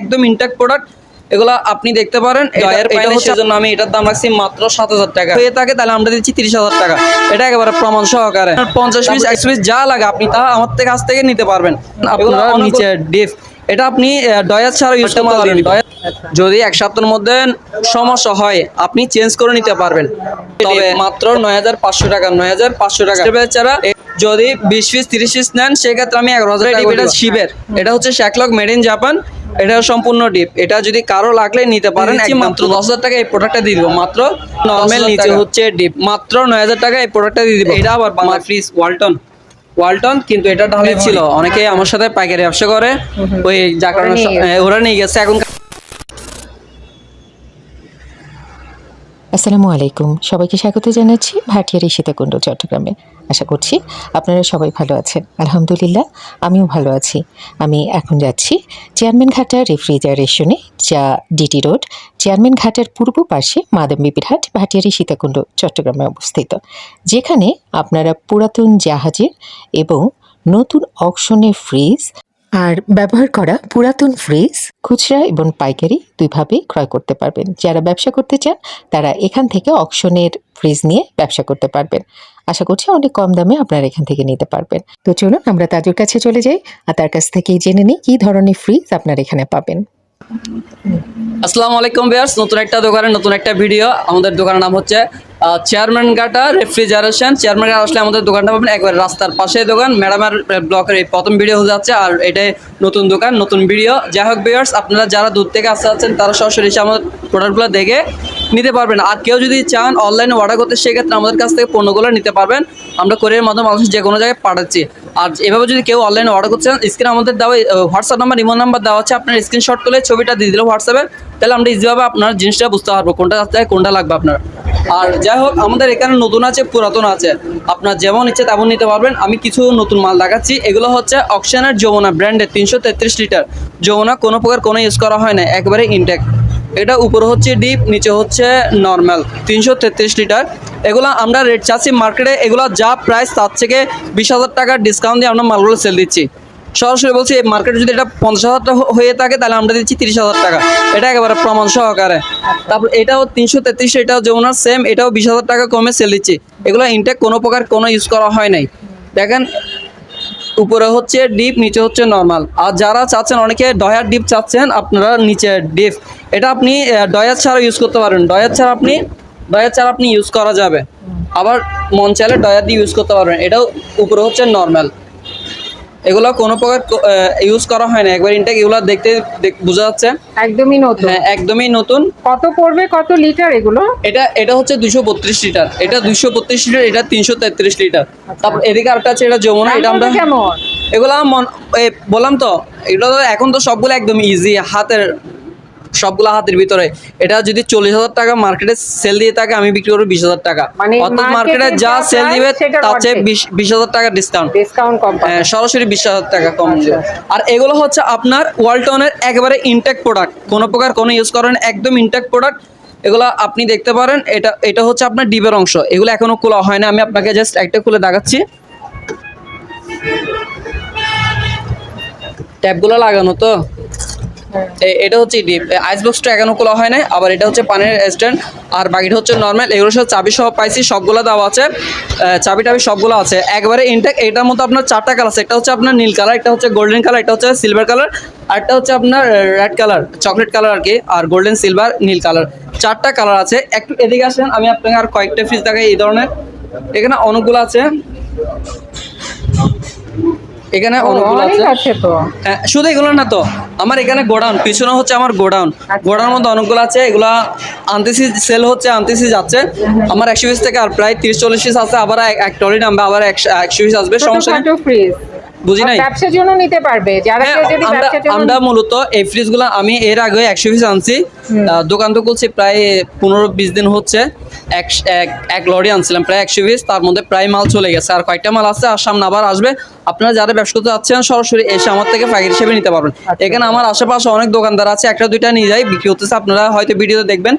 একদম intact product এগুলা আপনি দেখতে পারেন। ডয়ের পাইলে সেজন্য আমি এটার দাম রাখছি মাত্র সাত হাজার টাকা। হয়ে থাকে তাহলে আমরা দিচ্ছি তিরিশ হাজার টাকা। এটা একেবারে প্রমাণ সহকারে। পঞ্চাশ পিস একশো পিস যা লাগে আপনি তা আমার থেকে কাছ থেকে নিতে পারবেন। আপনারা নিচে ডিপ এটা আপনি ডয়ার ছাড়া ইউজ করতে পারবেন। যদি এক সপ্তাহের মধ্যে সমস্যা হয় আপনি চেঞ্জ করে নিতে পারবেন। তবে মাত্র নয় হাজার পাঁচশো টাকা নয় হাজার পাঁচশো টাকা। ছাড়া যদি বিশ পিস তিরিশ পিস নেন সেক্ষেত্রে আমি এগারো হাজার শিবের এটা হচ্ছে শ্যাকলক মেড ইন জাপান এটা সম্পূর্ণ ডিপ এটা যদি কারও লাগলে নিতে পারেন মাত্র দশ হাজার টাকা এই প্রোডাক্টটা দিয়ে দিব। মাত্র নর্মাল নিচে হচ্ছে ডিপ মাত্র নয় হাজার টাকা এই প্রোডাক্টটা দিয়ে দিব। এটা আবার বাংলা ফ্রিজ ওয়ালটন ওয়ালটন কিন্তু এটা ঢালে ছিল। অনেকে আমার সাথে পাইকারি ব্যবসা করে। ওই যা কারণে ওরা নিয়ে গেছে। এখন আসসালামু আলাইকুম। সবাইকে স্বাগত জানাচ্ছি ভাটিয়ারি সীতাকুণ্ড, চট্টগ্রামে। আশা করছি আপনারা সবাই ভালো আছেন। আলহামদুলিল্লাহ, আমিও ভালো আছি। আমি এখন যাচ্ছি চেয়ারম্যান ঘাটার রেফ্রিজারেশনে, যা ডিটি রোড। চেয়ারম্যান ঘাটার পূর্ব পাশে মাদাম বিপিরহাট ভাটিয়ারি সীতাকুণ্ড, চট্টগ্রামে অবস্থিত। যেখানে আপনারা পুরাতন জাহাজের এবং নতুন অকশনের ফ্রিজ আর ব্যবহার করা পুরাতন ফ্রিজ, খুচরা এবং পাইকারি দুইভাবেই ক্রয় করতে পারবেন। যারা ব্যবসা করতে চান, তারা এখান থেকে অকশনের ফ্রিজ নিয়ে ব্যবসা করতে পারবেন। আশা করছি অনেক কম দামে আপনারা এখান থেকে নিতে পারবেন। তো চলুন, আমরা তাদের কাছে চলে যাই আর তার কাছ থেকেই জেনে নিই কী ধরনের ফ্রিজ আপনারা এখানে পাবেন। আসসালামু আলাইকুম বিয়ার্স নতুন একটা দোকানের নতুন একটা ভিডিও। আমাদের দোকানের নাম হচ্ছে চেয়ারম্যান গাটা, রেফ্রিজারেশন। চেয়ারম্যান গাটা আসলে আমাদের দোকানটা পাবেন একবার রাস্তার পাশে দোকান। ম্যাডামের ব্লকের এই প্রথম ভিডিও হয়ে যাচ্ছে, আর এটাই নতুন দোকান, নতুন ভিডিও। যাই হোক বিয়ার্স আপনারা যারা দূর থেকে আসতে আছেন তারা সরাসরি এসে আমাদের প্রোডাক্টগুলো দেখে নিতে পারবেন। আর কেউ যদি চান অনলাইনে অর্ডার করতে, সেক্ষেত্রে আমাদের কাছ থেকে পণ্যগুলো নিতে পারবেন। আমরা কোরিয়ার মাধ্যমে মানুষ যে কোনো জায়গায় পাঠাচ্ছি। আর এভাবে যদি কেউ অনলাইনে অর্ডার করতে চান স্ক্রিনে আমাদের দেওয়া হোয়াটসঅ্যাপ নাম্বার ইমো নাম্বার দেওয়া আছে। আপনার স্ক্রিনশট তুলে ছবিটা দিয়ে দিলে হোয়াটসঅ্যাপে তাহলে আমরা ইজিভাবে আপনার জিনিসটা বুঝতে পারব, কোনটা আসতে কোনটা লাগবে আপনার। আর যাই হোক, আমাদের এখানে নতুন আছে, পুরাতন আছে। আপনার যেমন ইচ্ছে তেমন নিতে পারবেন। আমি কিছু নতুন মাল দেখাচ্ছি। এগুলো হচ্ছে অকশনের যমুনা ব্র্যান্ডের তিনশো তেত্রিশ লিটার। যমুনা কোনো প্রকার কোনো ইউজ করা হয় না, একবারে ইনটেক এটা উপরে হচ্ছে ডিপ, নিচে হচ্ছে নর্মাল, তিনশো তেত্রিশ লিটার। এগুলো আমরা রেট চাচ্ছি মার্কেটে, এগুলো যা প্রাইস তার থেকে বিশ হাজার টাকার ডিসকাউন্ট দিয়ে আমরা মালগুলো সেল দিচ্ছি। সরাসরি বলছি মার্কেটে যদি এটা পঞ্চাশ হাজার টাকা হয়ে থাকে, তাহলে আমরা দিচ্ছি তিরিশ হাজার টাকা। এটা একেবারে প্রমাণ সহকারে। তারপর এটাও তিনশো তেত্রিশ, এটাও যেমন সেম এটাও বিশ হাজার টাকা কমে সেল দিচ্ছি। এগুলো ইনটেক কোনো প্রকার কোনো ইউজ করা হয় নাই। দেখেন উপরে হচ্ছে ডিপ, নিচে হচ্ছে নর্মাল। আর যারা চাচ্ছেন, অনেকে ডয়ার ডিপ চাচ্ছেন, আপনারা নিচে ডিপ। এটা আপনি ডয়ার ছাড়া ইউজ করতে পারেন। ডয়ার ছাড়া আপনি, ডয়ার ছাড়া আপনি ইউজ করা যাবে। আবার মন চাইলে ডয়ার দিয়ে ইউজ করতে পারবেন। এটাও উপরে হচ্ছে নর্মাল। এগুলো কোনো প্রকার ইউজ করা হয় না। একবার ইনটেক এগুলো দেখতে বোঝা যাচ্ছে? একদমই নতুন। হ্যাঁ একদমই নতুন। কত পড়বে? কত লিটার এগুলো? এটা এটা হচ্ছে দুশো বত্রিশ লিটার এটা দুশো বত্রিশ লিটার এটা তিনশো তেত্রিশ লিটার তারপর এদিকে আরেকটা আছে এটা যমুনা এটা আমরা কেমন? এগুলো বললাম তো এগুলো এখন তো সবগুলো একদম ইজি হাতের সবগুলো হাতের ভিতরে। এটা যদি চল্লিশ হাজার টাকা মার্কেটে সেল দিয়ে থাকে আমি বিক্রি করব বিশ হাজার টাকা। মানে অর্থাৎ মার্কেটে যা সেল দিবে তার চেয়ে বিশ হাজার টাকা ডিসকাউন্ট ডিসকাউন্ট কম সরাসরি বিশ হাজার টাকা কম আচ্ছা। দিবে। আর এগুলো হচ্ছে আপনার ওয়ালটনের একেবারে ইনটেক প্রোডাক্ট কোনো প্রকার কোনো ইউজ করেন একদম ইনটেক প্রোডাক্ট এগুলো আপনি দেখতে পারেন এটা এটা হচ্ছে আপনার ডিবের অংশ। এগুলো এখনও খোলা হয় না আমি আপনাকে জাস্ট একটা খুলে দেখাচ্ছি। ট্যাপগুলো লাগানো তো? হ্যাঁ। এটা হচ্ছে ডিপ আইস বক্সটা এখনও খোলা হয় না আবার এটা হচ্ছে পানের স্ট্যান্ড আর বাকিটা হচ্ছে নর্মাল এগুলো সব চাবি সহ পাইছি, সবগুলো দেওয়া আছে চাবি টাবি সবগুলো আছে, একবারে ইনটেক এটার মধ্যে আপনার চারটা কালার আছে, একটা হচ্ছে আপনার নীল কালার একটা হচ্ছে গোল্ডেন কালার একটা হচ্ছে সিলভার কালার আর একটা হচ্ছে আপনার রেড কালার চকলেট কালার আর কি, আর গোল্ডেন সিলভার নীল কালার চারটা কালার আছে, একটু এদিকে আসেন, আমি আপনাকে আর কয়েকটা ফ্রিজ দেখাই এই ধরনের, এখানে অনেকগুলো আছে এখানে অনেকগুলো আছে। তো। হ্যাঁ, শুধু এগুলো না তো আমার এখানে গোডাউন পিছনে হচ্ছে আমার গোডাউন। গোডাউন মধ্যে অনেকগুলো আছে এগুলা আনতেছি সেল হচ্ছে আনতেছি যাচ্ছে। আমার একশো পিস থেকে আর প্রায় তিরিশ চল্লিশ পিস আছে আবার এক- টলি নামবে আবার একশো একশো পিস আসবে সমস্যা ফ্রিজ বুঝি নাই? ব্যবসার জন্য নিতে পারবে। যারা হ্যাঁ, কেউ যদি ব্যবসার জন্য আমরা মূলত এই ফ্রিজগুলো আমি এর আগে একশো পিস আনছি। দোকান তো খুলছি প্রায় পনেরো বিশ দিন হচ্ছে। এক এক- লরি আনছিলাম প্রায় একশো পিস তার মধ্যে প্রায় মাল চলে গেছে। আর কয়েকটা মাল আছে আর সামনে আবার আসবে। আপনারা যারা ব্যবসা করতে যাচ্ছেন সরাসরি এসে আমার থেকে পাইকারি হিসেবে নিতে পারবেন। এখানে আমার আশেপাশে অনেক দোকানদার আছে একটা দুইটা নিয়ে যাই বিক্রি হতেছে। আপনারা হয়তো ভিডিওতে দেখবেন।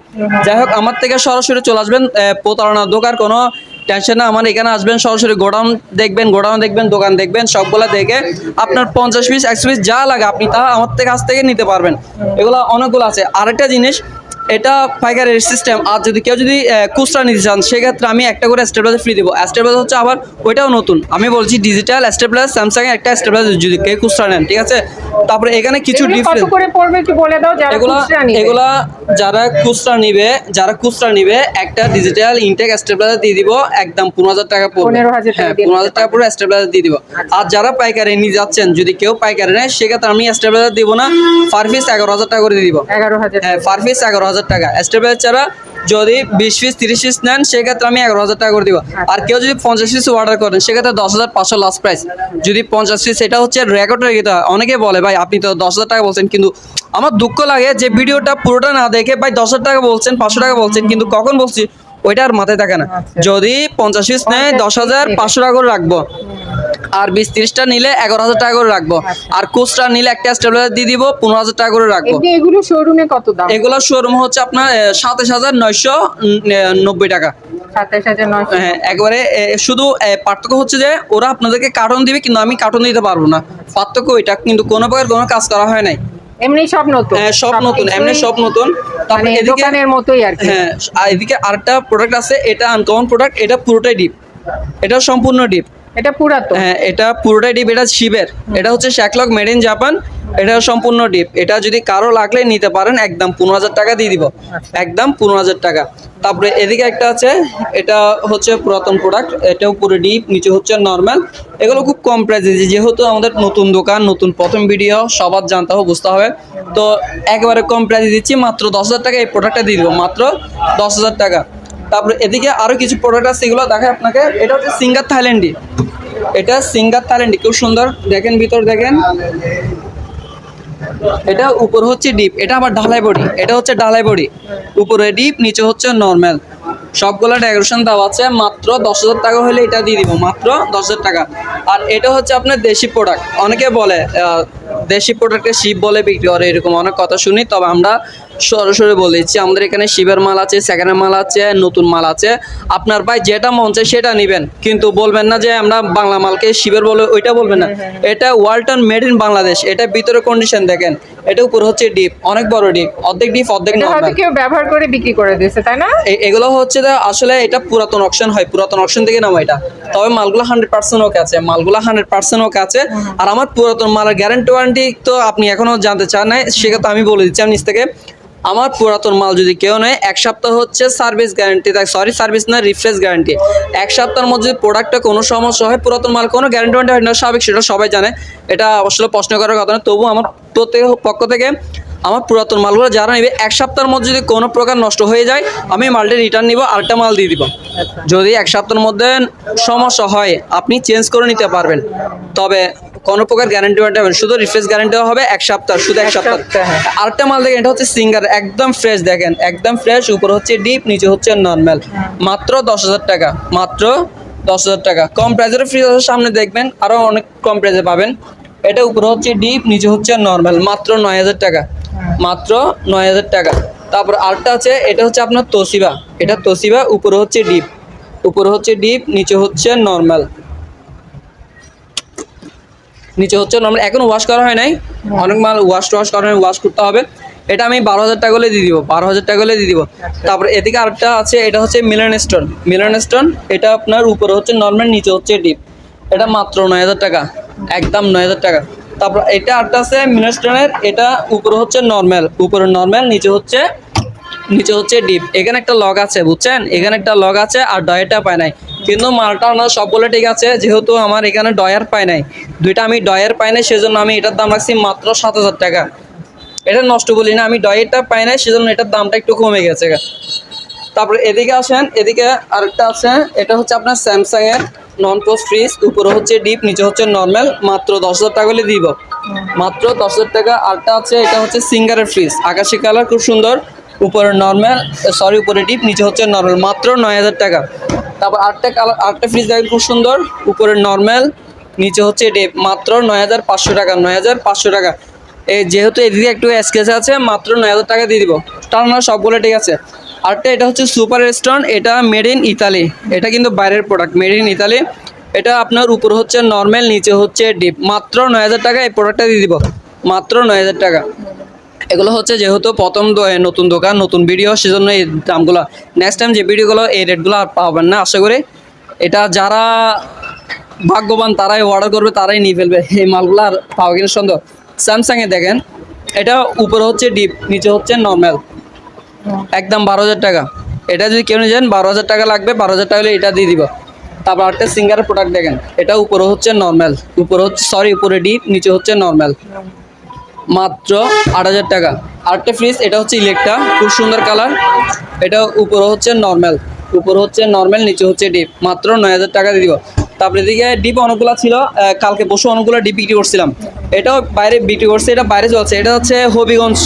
যাই হোক আমার থেকে সরাসরি চলে আসবেন প্রতারণা দোকান কোনো টেনশন না, আমার এখানে আসবেন, সরাসরি গোডাউন দেখবেন গোডাউন দেখবেন, দোকান দেখবেন, সবগুলা দেখে আপনার পঞ্চাশ পিস একশো পিস যা লাগে আপনি তা আমার থেকে কাছ থেকে নিতে পারবেন। এগুলো অনেকগুলো আছে। আরেকটা জিনিস এটা পাইকারের সিস্টেম আর যদি কেউ যদি খুচরা নিতে চান সেক্ষেত্রে আমি একটা করে স্টেবিলাইজার ফ্রি দেবো। স্টেবিলাইজার হচ্ছে আবার ওইটাও নতুন। আমি বলছি ডিজিটাল স্টেবিলাইজার স্যামসাং একটা স্টেবিলাইজার যদি কেউ খুচরা নেন ঠিক আছে? তারপরে এখানে কিছু ডিফারেন্স করে পড়বে একটু বলে দাও যারা এগুলা এগুলা যারা খুচরা নিবে যারা খুচরা নিবে একটা ডিজিটাল ইনটেক স্টেবিলাইজার দিয়ে দিব একদম পনেরো হাজার টাকা পড়বে। 15,000 টাকা হ্যাঁ দিয়ে পনেরো হাজার টাকা পড়বে স্টেবিলাইজার দিয়ে দিব। আর যারা পাইকারি নিয়ে যাচ্ছেন যদি কেউ পাইকারি নেয় সেক্ষেত্রে আমি স্টেবিলাইজার দিব না পার পিস এগারো হাজার টাকা করে দিয়ে দিব। এগারো হাজার হ্যাঁ পার পিস এগারো হাজার টাকা। স্টেবিলাইজার ছাড়া যদি বিশ পিস তিরিশ পিস নেন সেক্ষেত্রে আমি এগারো হাজার টাকা করে দিব। আর কেউ যদি পঞ্চাশ পিস অর্ডার করেন সেক্ষেত্রে দশ হাজার পাঁচশো লাস্ট প্রাইস যদি পঞ্চাশ পিস এটা হচ্ছে রেকর্ড রেখে হয় অনেকে বলে ভাই আপনি তো দশ হাজার টাকা বলছেন। কিন্তু আমার দুঃখ লাগে যে ভিডিওটা পুরোটা না দেখে ভাই দশ হাজার টাকা বলছেন পাঁচশো টাকা বলছেন। কিন্তু কখন বলছি ওইটা আর মাথায় থাকে না। আচ্ছা। যদি পঞ্চাশ পিস নেয় দশ হাজার পাঁচশো টাকা করে রাখব। আর বিশ তিরিশটা নিলে এগারো হাজার টাকা করে রাখব। আর খুচরা নিলে একটা স্টেবিলাইজার দিয়ে দিব পনেরো হাজার টাকা করে রাখব। এমনি এগুলো শোরুমে কত দাম? এগুলোর শোরুম হচ্ছে আপনার সাতাশ হাজার নয়শো নব্বই টাকা। হ্যাঁ একবারে শুধু পার্থক্য হচ্ছে যে ওরা আপনাদেরকে কার্টন দিবে কিন্তু আমি কার্টন দিতে পারব না। পার্থক্য ওইটা কিন্তু কোনো প্রকার কোনো কাজ করা হয় নাই। এমনি সব নতুন? হ্যাঁ, সব নতুন এমনি সব নতুন। মানে তারপরে এদিকে দোকানের মতোই আর কি। হ্যাঁ এদিকে আরেকটা প্রোডাক্ট আছে এটা আনকমন প্রোডাক্ট এটা পুরোটাই ডিপ এটা সম্পূর্ণ ডিপ এটা পুরাতন? হ্যাঁ এটা পুরোটাই ডিপ এটা শিবের। এটা হচ্ছে শ্যাকলক মেড ইন জাপান এটা সম্পূর্ণ ডিপ। এটা যদি কারও লাগলে নিতে পারেন একদম পনেরো হাজার টাকা দিয়ে দিব। একদম পনেরো হাজার টাকা। তারপরে এদিকে একটা আছে এটা হচ্ছে পুরাতন প্রোডাক্ট এটাও পুরো ডিপ নিচে হচ্ছে নর্মাল এগুলো খুব কম প্রাইসে যেহেতু আমাদের নতুন দোকান নতুন প্রথম ভিডিও সবার জানতে হবে বুঝতে হবে। তো একেবারে কম প্রাইসে দিচ্ছি মাত্র দশ হাজার টাকা এই প্রোডাক্টটা দিয়ে দিব মাত্র দশ হাজার টাকা। তারপরে এদিকে আরও কিছু প্রোডাক্ট আছে, এগুলো দেখায় আপনাকে। এটা হচ্ছে সিঙ্গার থাইল্যান্ডি। এটা সিঙ্গার থাইল্যান্ডি, খুব সুন্দর। দেখেন ভিতর, দেখেন। এটা উপর হচ্ছে ডিপ, এটা আবার ঢালাই বডি। এটা হচ্ছে ঢালাই বডি। উপরে ডিপ, নিচে হচ্ছে নর্মাল। সবগুলো ডেকোরেশন দেওয়া আছে, মাত্র দশ হাজার টাকা হলে এটা দিয়ে দিব, মাত্র দশ হাজার টাকা। আর এটা হচ্ছে আপনার দেশি প্রোডাক্ট অনেকে বলে দেশি প্রোডাক্টে শিপ বলে বিক্রি করে, এরকম অনেক কথা শুনি। তবে আমরা সরাসরি বলে দিচ্ছি আমাদের এখানে শিবের মাল আছে সেকেন্ডের মাল আছে নতুন মাল আছে। আপনার ভাই যেটা মন চায় সেটা নেবেন কিন্তু বলবেন না যে আমরা বাংলা মালকে শিবের বলে ওইটা বলবেন না। এটা ওয়ালটন মেড ইন বাংলাদেশ এটা ভিতরে কন্ডিশন দেখেন এটা উপর হচ্ছে ডিপ অনেক বড় ডিপ অর্ধেক ডিপ অর্ধেক নর্মাল কেউ ব্যবহার করে বিক্রি করে দিয়েছে তাই না? এগুলো হচ্ছে যে আসলে এটা পুরাতন অকশন হয় পুরাতন অকশন থেকে নাও এটা। তবে মালগুলো হান্ড্রেড পার্সেন্ট ওকে আছে মালগুলো হান্ড্রেড পার্সেন্ট ওকে আছে। আর আমার পুরাতন মালের গ্যারান্টি ওয়ারেন্টি তো আপনি এখনও জানতে চান না সেক্ষেত্রে আমি বলে দিচ্ছি আমি নিচ থেকে আমার পুরাতন মাল যদি কেউ নেয়, এক সপ্তাহ হচ্ছে সার্ভিস গ্যারান্টি সরি সার্ভিস না রিফ্রেশ গ্যারান্টি এক সপ্তাহের মধ্যে যদি প্রোডাক্টটা কোনো সমস্যা হয়, পুরাতন মাল কোনো গ্যারান্টি হয় না স্বাভাবিক সেটা সবাই জানে। এটা আসলে প্রশ্ন করার কথা না তবু আমার প্রত্যেক পক্ষ থেকে আমার পুরাতন মালগুলো যারা নেবে এক সপ্তাহের মধ্যে যদি কোনো প্রকার নষ্ট হয়ে যায় আমি মালটি রিটার্ন নিব আরেকটা মাল দিয়ে দিব। যদি এক সপ্তাহের মধ্যে সমস্যা হয় আপনি চেঞ্জ করে নিতে পারবেন। তবে কোনো প্রকার গ্যারান্টি ওয়ারেন্টি হবে শুধু রিফ্রেশ গ্যারান্টি হবে এক সপ্তাহ শুধু এক সপ্তাহ। হ্যাঁ। আরেকটা মাল দেখেন এটা হচ্ছে সিঙ্গার একদম ফ্রেশ দেখেন একদম ফ্রেশ উপর হচ্ছে ডিপ নিচে হচ্ছে নর্মাল মাত্র দশ হাজার টাকা মাত্র দশ হাজার টাকা। কম প্রাইসের ফ্রিজ আছে সামনে দেখবেন আরও অনেক কম প্রাইসে পাবেন। এটা উপরে হচ্ছে ডিপ নিচে হচ্ছে নর্মাল মাত্র নয় হাজার টাকা। মাত্র নয় হাজার টাকা। তারপর আরেকটা আছে এটা হচ্ছে আপনার তোসিবা এটা তোসিবা উপরে হচ্ছে ডিপ। উপরে হচ্ছে ডিপ নিচে হচ্ছে নর্মাল। নিচে হচ্ছে নর্মাল। এখন ওয়াশ করা হয় নাই। অনেক মাল ওয়াশ টোয়াশ করা হয় ওয়াশ করতে হবে। এটা আমি বারো হাজার টাকা হলে দিয়ে দিব বারো হাজার টাকা হলে দিয়ে দিব। তারপর এদিকে আরেকটা আছে এটা হচ্ছে মিলন স্টোন। মিলন স্টোন এটা আপনার উপরে হচ্ছে নর্মাল নিচে হচ্ছে ডিপ। এটা মাত্র নয় হাজার টাকা একদম নয় হাজার টাকা। তারপর এটা আরেকটা আছে মিলন স্টোনের এটা উপরে হচ্ছে নর্মাল উপরে নর্মাল নিচে হচ্ছে নিচে হচ্ছে ডিপ এখানে একটা লগ আছে, বুঝছেন? এখানে একটা লগ আছে আর ডয়েরটা পায় নাই। কিন্তু মালটা আমার সবগুলো ঠিক আছে, যেহেতু আমার এখানে ডয়ার পায় নাই। দুইটা আমি ডয়ার পাই নাই, সেজন্য আমি এটার দাম রাখছি মাত্র সাত হাজার টাকা। এটা নষ্ট বলি না, আমি ডয়েরটা পাই নাই, সেজন্য এটার দামটা একটু কমে গেছে। তারপরে এদিকে আসেন, এদিকে আরেকটা আছে, এটা হচ্ছে আপনার স্যামসাং এর নন পোস্ট ফ্রিজ উপরে হচ্ছে ডিপ নিচে হচ্ছে নর্মাল মাত্র দশ হাজার টাকা হলে দিব। মাত্র দশ হাজার টাকা, আরেকটা আছে, এটা হচ্ছে সিঙ্গারের ফ্রিজ আকাশি কালার খুব সুন্দর। উপরে নর্মাল সরি উপরে ডিপ নিচে হচ্ছে নর্মাল মাত্র নয় হাজার টাকা। তারপর আরেকটা কালার আরেকটা ফ্রিজ দেখেন, খুব সুন্দর। উপরে নর্মাল নিচে হচ্ছে ডিপ মাত্র নয় হাজার পাঁচশো টাকা, নয় হাজার পাঁচশো টাকা। এই যেহেতু এদিকে একটু স্কেচ আছে, মাত্র নয় হাজার টাকা দিয়ে দিব। তার না সবগুলো ঠিক আছে। আরেকটা, এটা হচ্ছে সুপার রেস্টুরেন্ট, এটা মেড ইন ইতালি এটা কিন্তু বাইরের প্রোডাক্ট মেড ইন ইতালি এটা আপনার উপর হচ্ছে নর্মাল নিচে হচ্ছে ডিপ মাত্র নয় হাজার টাকা এই প্রোডাক্টটা দিয়ে দিব। মাত্র নয় হাজার টাকা। এগুলো হচ্ছে যেহেতু প্রথম নতুন দোকান, নতুন ভিডিও সেজন্য এই দামগুলো। নেক্সট টাইম যে ভিডিওগুলো এই রেটগুলো আর পাবেন না, আশা করি। এটা যারা ভাগ্যবান, তারাই অর্ডার করবে, তারাই নিয়ে ফেলবে। এই মালগুলো আর পাওয়া কিনা সন্দেহ। স্যামসাংয়ে দেখেন, এটা উপরে হচ্ছে ডিপ নিচে হচ্ছে নর্মাল একদম বারো হাজার টাকা। এটা যদি কেউ নিয়ে যান বারো হাজার টাকা লাগবে বারো হাজার টাকা হলে এটা দিয়ে দিব। তারপর একটা সিঙ্গারের প্রোডাক্ট দেখেন, এটা উপরে হচ্ছে নর্মাল উপরে হচ্ছে সরি উপরে ডিপ নিচে হচ্ছে নর্মাল মাত্র আট হাজার টাকা। আরেকটা ফ্রিজ এটা হচ্ছে ইলেকট্রা খুব সুন্দর কালার এটা উপরে হচ্ছে নর্মাল উপরে হচ্ছে নর্মাল নিচে হচ্ছে ডিপ মাত্র নয় হাজার টাকা দিয়ে দিব। তারপরে এদিকে ডিপ অনেকগুলো ছিল কালকে বসে অনেকগুলো ডিপ বিক্রি করছিলাম। এটাও বাইরে বিক্রি করছে, এটা বাইরে চলছে। এটা হচ্ছে হবিগঞ্জ।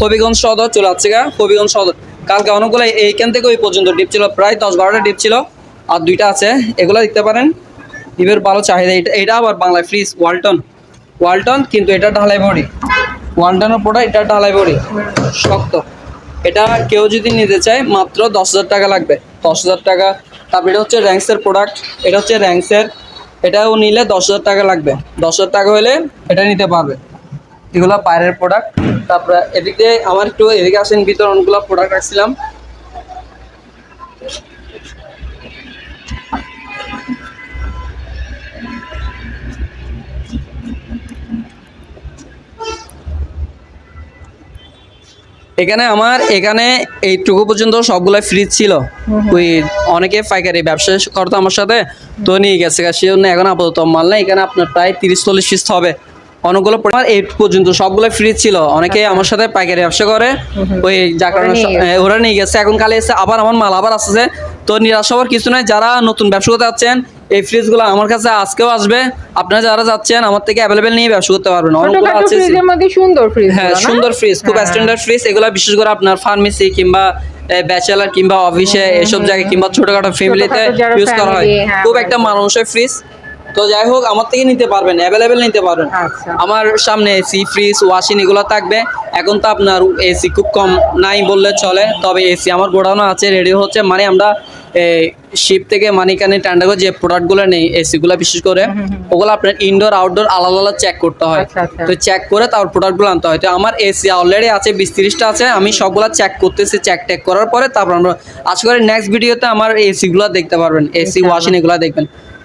হবিগঞ্জ সদর চলে যাচ্ছে গা। হবিগঞ্জ সদর। কালকে অনেকগুলো এইখান থেকে ওই পর্যন্ত ডিপ ছিল, প্রায় দশ বারোটা ডিপ ছিল। আর দুইটা আছে, এগুলো দেখতে পারেন। ডিপের ভালো চাহিদা, এটা এটা আবার বাংলায় ফ্রিজ, ওয়ালটন। ওয়ালটন, কিন্তু এটা ঢালাই বডি। ওয়ালটনের প্রোডাক্ট এটা ঢালাই বডি। শক্ত। এটা কেউ যদি নিতে চায়, মাত্র দশ হাজার টাকা লাগবে। দশ হাজার টাকা। তারপর এটা হচ্ছে র্যাঙ্কসের প্রোডাক্ট এটা হচ্ছে র্যাঙ্কসের এটাও নিলে দশ হাজার টাকা লাগবে। দশ হাজার টাকা হলে এটা নিতে পারবে। এগুলো বাইরের প্রোডাক্ট তারপরে এদিক আমার একটু এদিকে আসেন ভিতর অনেকগুলো প্রোডাক্ট রাখছিলাম। এখানে আমার এখানে এইটুকু পর্যন্ত সবগুলো ফ্রিজ ছিল। ওই অনেকে পাইকারি ব্যবসা করতো আমার সাথে তো নিয়ে গেছে জন্য এখন আপাতত মাল না এখানে আপনার প্রায় তিরিশ চল্লিশ পিস হবে। অনেকগুলো আমার এইট পর্যন্ত সবগুলো ফ্রিজ ছিল। অনেকে আমার সাথে পাইকারি ব্যবসা করে। ওই যার কারণে ওরা নিয়ে গেছে। এখন কালে এসে আবার আমার মাল আবার আসছে। তো নিরাশ হওয়ার কিছু নাই। যারা নতুন ব্যবসা করতে যাচ্ছেন এই ফ্রিজগুলো আমার কাছে আজকেও আসবে। আপনারা যারা যাচ্ছেন আমার থেকে অ্যাভেলেবেল নিয়ে ব্যবসা করতে পারবেন। অনেকগুলো আছে সুন্দর ফ্রিজ হ্যাঁ সুন্দর ফ্রিজ খুব স্ট্যান্ডার্ড ফ্রিজ এগুলো বিশেষ করে আপনার ফার্মেসি কিংবা ব্যাচেলার কিংবা অফিসে এসব জায়গায় কিংবা ছোটখাটো ফ্যামিলিতে ইউজ করা হয়। হ্যাঁ, খুব একটা মানুষের ফ্রিজ তো যাই হোক আমার থেকে নিতে পারবেন অ্যাভেলেবেল নিতে পারবেন। আচ্ছা। আমার সামনে এসি ফ্রিজ ওয়াশিং এগুলো থাকবে। এখন তো আপনার এসি খুব কম নাই বললে চলে তবে এসি আমার গোডাউনও আছে রেডি হচ্ছে। মানে আমরা শিপ থেকে মানিকানি টান্ডাগো যে প্রোডাক্টগুলো নেই এসিগুলো বিশেষ করে ওগুলো আপনার ইনডোর আউটডোর আলাদা আলাদা চেক করতে হয়। আচ্ছা, আচ্ছা। তো চেক করে তারপর প্রোডাক্টগুলো আনতে হয়। তো আমার এসি অলরেডি আছে বিশ তিরিশটা আছে আমি সবগুলো চেক করতেছি চেক টেক করার পরে তারপর আমরা আশা করি নেক্সট ভিডিওতে আমার এসিগুলো দেখতে পারবেন এসি ওয়াশিং এগুলো দেখবেন।